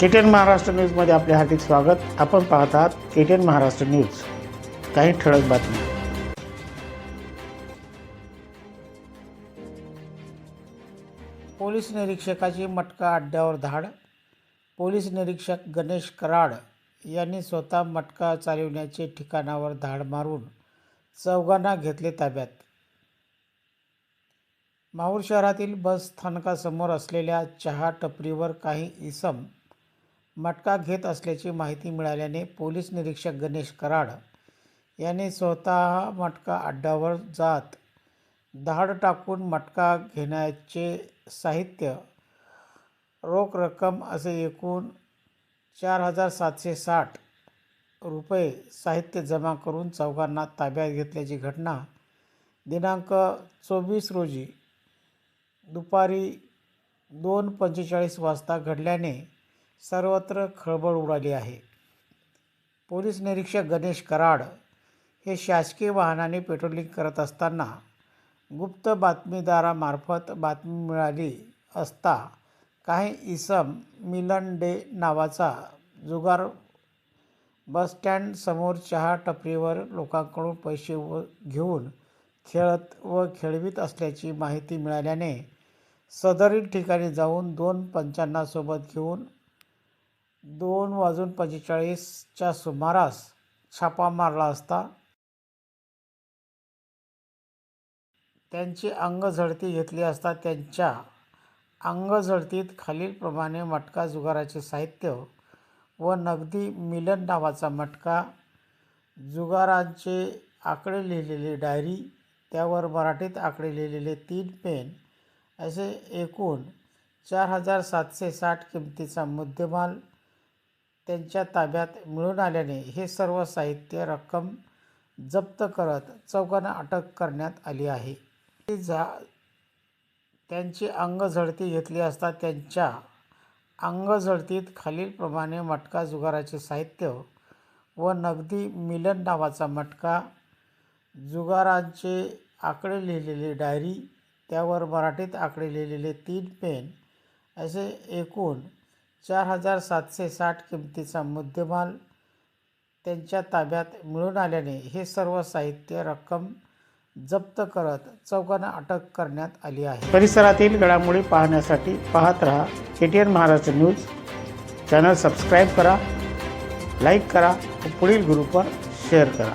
केटेन महाराष्ट्र न्यूजमध्ये आपले हार्दिक स्वागत. आपण पाहत आहात केटेन महाराष्ट्र न्यूज. काही ठळक बातम्या. पोलीस निरीक्षकाची मटका अड्ड्यावर धाड. पोलीस निरीक्षक गणेश कराड यांनी स्वतः मटका चालविण्याचे ठिकाणावर धाड मारून चौघांना घेतले ताब्यात. माहूर शहरातील बस स्थानकासमोर असलेल्या चहा टपरीवर काही इसम मटका घेत असल्याची माहिती मिळाल्याने पोलीस निरीक्षक गणेश कराड यांनी स्वतः मटका अड्ड्यावर जात धाड टाकून मटका घेण्याचे साहित्य रोख रक्कम असे एकूण चार हजार सातशे साठ रुपये साहित्य जमा करून चौघांना ताब्यात घेतल्याची घटना दिनांक चोवीस रोजी दुपारी दोन पंचेचाळीस वाजता घडल्याने सर्वत्र खळबळ उडाली आहे. पोलीस निरीक्षक गणेश कराड हे शासकीय वाहनाने पेट्रोलिंग करत असताना गुप्त बातमीदारामार्फत बातमी मिळाली असता काही इसम मिलन डे नावाचा जुगार बसस्टँडसमोर चहा टपरीवर लोकांकडून पैसे व घेऊन खेळत व खेळवीत असल्याची माहिती मिळाल्याने सदरील ठिकाणी जाऊन दोन पंचांनासोबत घेऊन दोन वाजून पंचेचाळीसच्या सुमारास छापा मारला असता त्यांची अंगझडती घेतली असता त्यांच्या अंगझडतीत खालीलप्रमाणे मटका जुगाराचे साहित्य व नगदी मिलन नावाचा मटका जुगारांचे आकडे लिहिलेली डायरी त्यावर मराठीत आकडे लिहिलेले तीन पेन असे एकूण चार हजार सातशे साठ किमतीचा मुद्देमाल त्यांच्या ताब्यात मिळून आल्याने हे सर्व साहित्य रक्कम जप्त करत चौघांना अटक करण्यात आली आहे. ती जा त्यांची अंगझडती घेतली असता त्यांच्या अंगझडतीत खालीलप्रमाणे मटका जुगाराचे साहित्य व नगदी मिलन नावाचा मटका जुगारांचे आकडे लिहिलेली डायरी त्यावर मराठीत आकडे लिहिलेले तीन पेन असे एकूण चार हजार सातशे साठ किमतीचा मुद्देमाल त्यांच्या ताब्यात मिळून आल्याने हे सर्व साहित्य रक्कम जप्त करत चौघांना अटक करण्यात आली आहे. परिसरातील घडामोडी पाहण्यासाठी पाहत रहा K T N Maharashtra news. Channel subscribe करा लाईक करा व पुढील ग्रुपवर शेअर करा.